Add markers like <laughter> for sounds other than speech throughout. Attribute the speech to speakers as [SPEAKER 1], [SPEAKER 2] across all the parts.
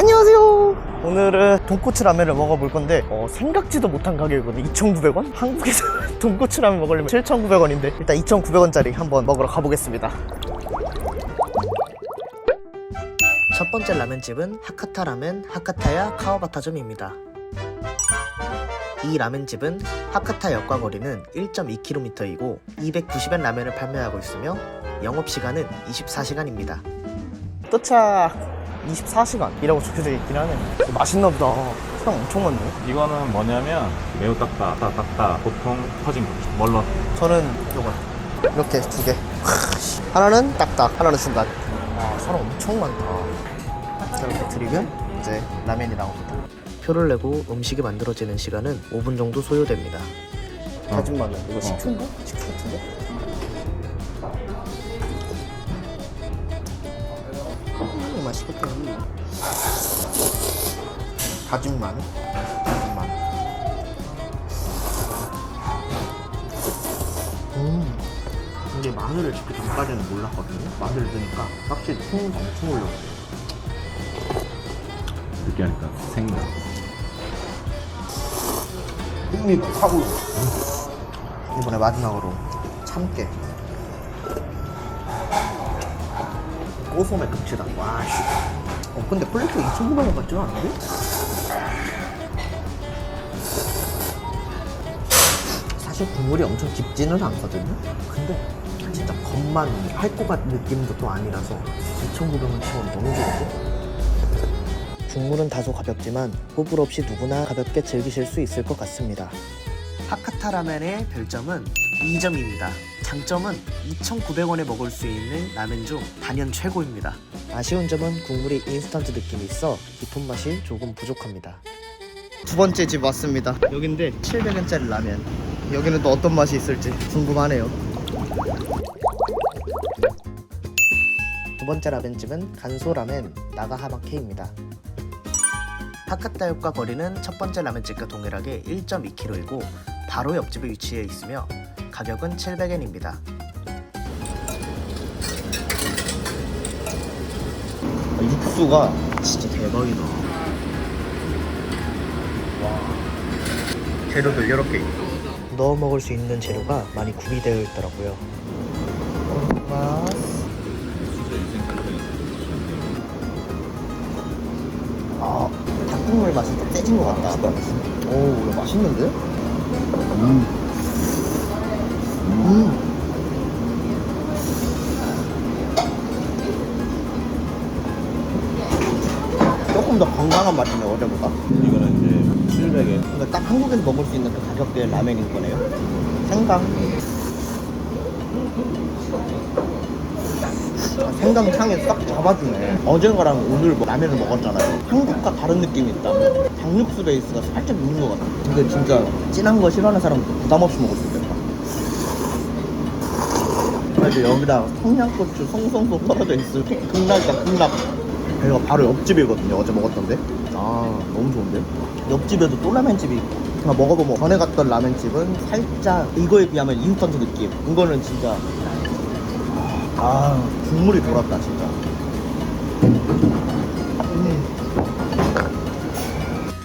[SPEAKER 1] 안녕하세요. 오늘은 돈코츠 라면을 먹어볼 건데 어, 생각지도 못한 가격이거든요. 2,900원? 한국에서 <laughs> 돈코츠 라면 먹으려면 7,900원인데 일단 2,900원짜리 한번 먹으러 가보겠습니다. 첫 번째 라면집은 하카타 라멘 하카타야 카와바타점입니다. 이 라멘집은 하카타 역과 거리는 1.2km이고 290엔 라면을 판매하고 있으며 영업시간은 24시간입니다. 도착! 24시간 이라고 적혀져 있긴 하네. 맛있나 보다. 사람 엄청 많네.
[SPEAKER 2] 이거는 뭐냐면 매우 딱딱 딱딱딱 보통 터진 거 멀러
[SPEAKER 1] 저는 요거 이렇게 두 개. 하나는 딱딱, 하나는 중간. 와, 사람 엄청 많다. 이렇게 드리면 이제 라면이 나옵니다. 표를 내고 음식이 만들어지는 시간은 5분 정도 소요됩니다. 다진 마늘 이거 식초인가? 식초 같은데? 다진 마늘, 다진 마늘. 음. 근데 마늘을 집기 전까지는 몰랐거든요. 마늘을 넣으니까 확실히 풍미가 엄청 올라오네요.
[SPEAKER 2] 느끼하니까 생각
[SPEAKER 1] 풍미가 확 올라. 이번에 마지막으로 참깨. 고소매 극치다. 와, 씨. 어, 근데 플레이트 2,900원 같지는 않은데? 사실 국물이 엄청 깊지는 않거든요. 근데 진짜 겉만 할것 같은 느낌도 또 아니라서 2,900원 치고는 너무 좋은데? 국물은 다소 가볍지만 호불호 없이 누구나 가볍게 즐기실 수 있을 것 같습니다. 하카타 라멘의 별점은 2점입니다. 장점은 2,900원에 먹을 수 있는 라멘 중 단연 최고입니다. 아쉬운 점은 국물이 인스턴트 느낌이 있어 깊은 맛이 조금 부족합니다. 두 번째 집 왔습니다. 여긴데 700원짜리 라면. 여기는 또 어떤 맛이 있을지 궁금하네요. 두 번째 라멘집은 간소라멘 나가하마케입니다. 하카타역과 거리는 첫 번째 라멘집과 동일하게 1.2km이고 바로 옆집에 위치해 있으며 가격은 700엔입니다. 육수가 진짜 대박이다. 와. 재료들 여러 개 넣어 먹을 수 있는 재료가 많이 구비되어 있더라고요. 아, 닭국물 맛이 좀 세진 것 같다. 오, 이거 맛있는데? 음. 음. 조금 더 건강한 맛이네, 어제보다.
[SPEAKER 2] 이거는 이제 700에
[SPEAKER 1] 그러니까 딱 한국에서 먹을 수 있는 그 가격대의 라면인 거네요. 생강. 아, 생강 향이 싹 잡아주네. 어제 거랑 오늘 뭐 라면을 먹었잖아요. 한국과 다른 느낌이 있다. 닭육수 베이스가 살짝 있는 것 같아. 근데 진짜 진한 거 싫어하는 사람도 부담 없이 먹을 수 있겠다. 그래도 여기다 청양고추 송송송 떨어져 있을 콩나니까 콩나. 여기가 바로 옆집이거든요. 어제 먹었던데. 아 너무 좋은데? 옆집에도 또 라면집이 있고. 제가 먹어보면 전에 갔던 라면집은 살짝 이거에 비하면 인스턴트 느낌. 이거는 진짜 아 국물이 돌았다 진짜.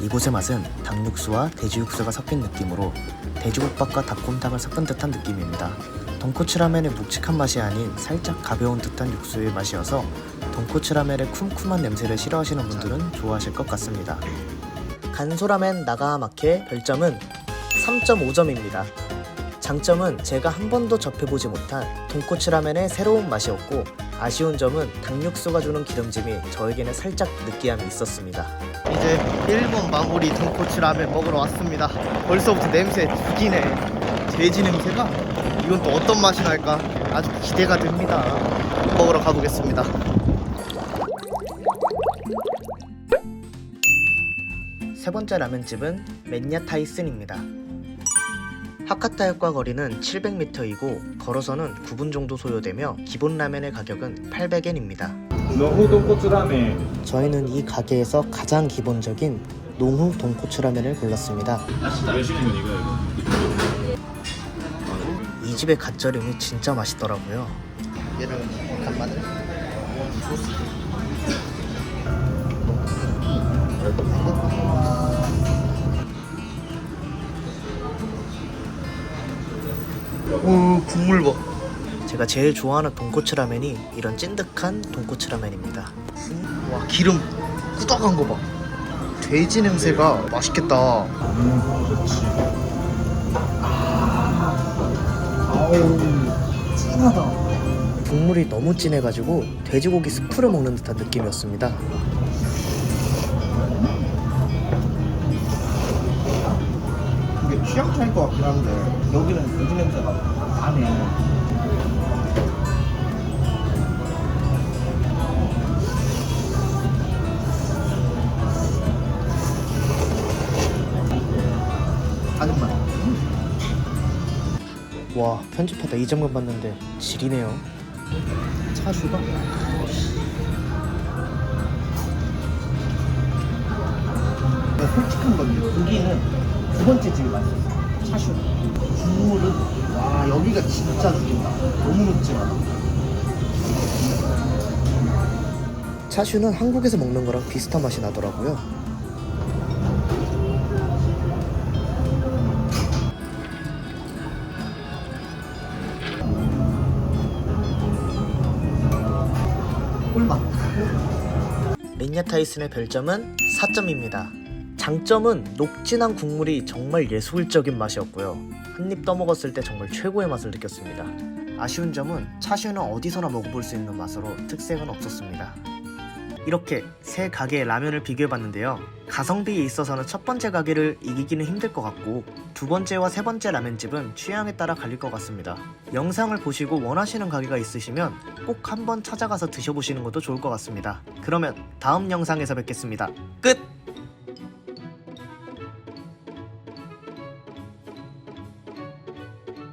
[SPEAKER 1] 이곳의 맛은 닭육수와 돼지육수가 섞인 느낌으로 돼지국밥과 닭곰탕을 섞은 듯한 느낌입니다. 돈코츠 라면의 묵직한 맛이 아닌 살짝 가벼운 듯한 육수의 맛이어서 돈코츠 라면의 쿰쿰한 냄새를 싫어하시는 분들은 좋아하실 것 같습니다. 간소라멘 나가마케 별점은 3.5점입니다. 장점은 제가 한 번도 접해보지 못한 돈코츠 라멘의 새로운 맛이었고 아쉬운 점은 닭육수가 주는 기름짐이 저에게는 살짝 느끼함이 있었습니다. 이제 일본 마무리 돈코츠 라멘 먹으러 왔습니다. 벌써부터 냄새 죽이네. 돼지 냄새가 이건 또 어떤 맛이 날까 아주 기대가 됩니다. 먹으러 가보겠습니다. 세 번째 라면집은 맨야 타이슨입니다. 하카타역과 거리는 700m이고 걸어서는 9분 정도 소요되며 기본 라면의 가격은 800엔입니다.
[SPEAKER 2] 너무 돈코츠 라멘
[SPEAKER 1] 저희는 이 가게에서 가장 기본적인 농후 돈코츠 라면을 골랐습니다.
[SPEAKER 2] 이거예요
[SPEAKER 1] 이 집의 갓절임이 진짜 맛있더라고요. 얘를 간마늘 소스.
[SPEAKER 3] 오 국물 봐
[SPEAKER 1] 제가 제일 좋아하는 돈코츠 라면이 이런 찐득한 돈코츠 라면입니다.
[SPEAKER 3] 와 기름 꾸덕한 거봐. 돼지 냄새가 네. 맛있겠다.
[SPEAKER 2] 음, 아,
[SPEAKER 3] 아우 진하다.
[SPEAKER 1] 국물이 너무 진해가지고 돼지고기 스프를 먹는 듯한 느낌이었습니다.
[SPEAKER 3] 취향 차일 것 같긴 한데 여기는 돼지 냄새가 나네. 가는 맛.
[SPEAKER 1] 와 편집하다 이 장면 봤는데 지리네요.
[SPEAKER 3] 차슈가? 네, 솔직한 건데 고기는 두 번째 집이 맛있었어 차슈. 국물은 와 여기가 진짜 죽인다. 너무 맵지만
[SPEAKER 1] 차슈는 한국에서 먹는 거랑 비슷한 맛이 나더라고요.
[SPEAKER 3] 꿀맛.
[SPEAKER 1] 린야 타이슨의 별점은 4점입니다. 장점은 녹진한 국물이 정말 예술적인 맛이었고요. 한 입 떠먹었을 때 정말 최고의 맛을 느꼈습니다. 아쉬운 점은 차슈는 어디서나 먹어볼 수 있는 맛으로 특색은 없었습니다. 이렇게 세 가게의 라면을 비교해봤는데요. 가성비에 있어서는 첫 번째 가게를 이기기는 힘들 것 같고 두 번째와 세 번째 라면집은 취향에 따라 갈릴 것 같습니다. 영상을 보시고 원하시는 가게가 있으시면 꼭 한번 찾아가서 드셔보시는 것도 좋을 것 같습니다. 그러면 다음 영상에서 뵙겠습니다. 끝!